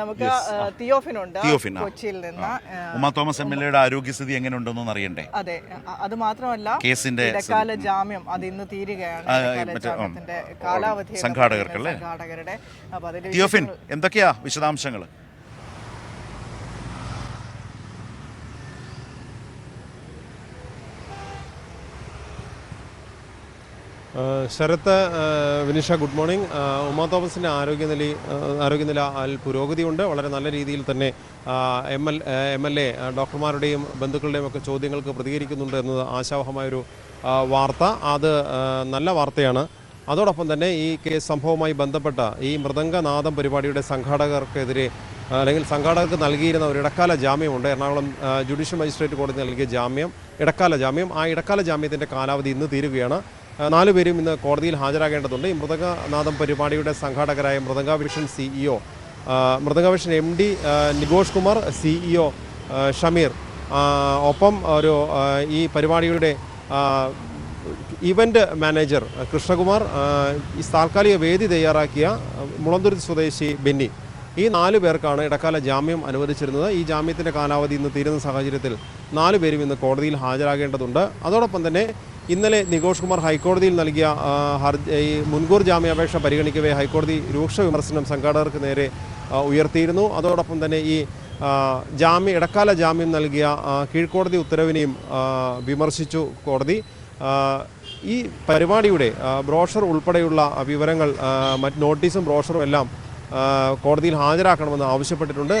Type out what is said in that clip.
നമുക്ക് തിയോഫിനുണ്ട് തിയോഫിൻ, ആ. കൊച്ചിയിൽ നിന്ന്. ആ, ഉമാ തോമസ് എം എൽ എയുടെ ആരോഗ്യസ്ഥിതി എങ്ങനെയുണ്ടെന്നൊന്ന് അറിയണ്ടേ? അതെ. അത് മാത്രമല്ല കേസിന്റെ ഇടക്കാല ജാമ്യം അത് ഇന്ന് തീരുകയാണ്. ആ, ഇടക്കാല മറ്റേ, ഉം, ജാമ്യത്തിന്റെ കാലാവധി സംഘാടകർക്കല്ലേ? സംഘാടകരുടെ അപ്പൊ അതിന്റെ തിയോഫിൻ എന്തൊക്കെയാ വിശദാംശങ്ങൾ ശരത്ത് വിനിഷ ഗുഡ് മോർണിംഗ്. ഉമാ തോമസിന്റെ ആരോഗ്യനില ആ, ആരോഗ്യനില അതിൽ പുരോഗതിയുണ്ട്. വളരെ നല്ല രീതിയിൽ തന്നെ M L M L A ഡോക്ടർമാരുടെയും ബന്ധുക്കളുടെയും ഒക്കെ ചോദ്യങ്ങൾക്ക് പ്രതികരിക്കുന്നുണ്ട് എന്നത് ആശാവഹമായൊരു വാർത്ത. അത് നല്ല വാർത്തയാണ്. അതോടൊപ്പം തന്നെ ഈ കേസ് സംഭവവുമായി ബന്ധപ്പെട്ട ഈ മൃദംഗനാദം പരിപാടിയുടെ സംഘാടകർക്കെതിരെ അല്ലെങ്കിൽ സംഘാടകർക്ക് നൽകിയിരുന്ന ഒരു ഇടക്കാല ജാമ്യമുണ്ട്. എറണാകുളം ജുഡീഷ്യൽ മജിസ്ട്രേറ്റ് കോടതി നൽകിയ ജാമ്യം ഇടക്കാല ജാമ്യം. ആ ഇടക്കാല ജാമ്യത്തിന്റെ കാലാവധി ഇന്ന് തീരുകയാണ്. നാലുപേരും ഇന്ന് കോടതിയിൽ ഹാജരാകേണ്ടതുണ്ട്. ഈ മൃദംഗനാഥം പരിപാടിയുടെ സംഘാടകരായ Mridanga CEO Mridanga M D Nigosh Kumar CEO Shameer. ഒപ്പം ഒരു ഈ പരിപാടിയുടെ ഇവന്റ് മാനേജർ കൃഷ്ണകുമാർ ഈ താൽക്കാലിക വേദി തയ്യാറാക്കിയ മുളന്തുരുത്തി സ്വദേശി ബെന്നി. ഈ നാല് പേർക്കാണ് ഇടക്കാല ജാമ്യം അനുവദിച്ചിരുന്നത്. ഈ ജാമ്യത്തിന്റെ കാലാവധി ഇന്ന് തീരുന്ന സാഹചര്യത്തിൽ നാല് പേരും ഇന്ന് കോടതിയിൽ ഹാജരാകേണ്ടതുണ്ട്. അതോടൊപ്പം തന്നെ ഇന്നലെ നികോഷ് കുമാർ ഹൈക്കോടതിയിൽ നൽകിയ ഈ മുൻകൂർ ജാമ്യാപേക്ഷ പരിഗണിക്കവേ ഹൈക്കോടതി രൂക്ഷ വിമർശനം സംഘാടകർക്ക് നേരെ ഉയർത്തിയിരുന്നു. അതോടൊപ്പം തന്നെ ഈ ജാമ്യം ഇടക്കാല ജാമ്യം നൽകിയ കീഴ്ക്കോടതി ഉത്തരവിനെയും വിമർശിച്ചു കോടതി. ഈ പരിപാടിയുടെ ബ്രോഷർ ഉൾപ്പെടെയുള്ള വിവരങ്ങൾ മറ്റ് നോട്ടീസും ബ്രോഷറും എല്ലാം കോടതിയിൽ ഹാജരാക്കണമെന്ന് ആവശ്യപ്പെട്ടിട്ടുണ്ട്.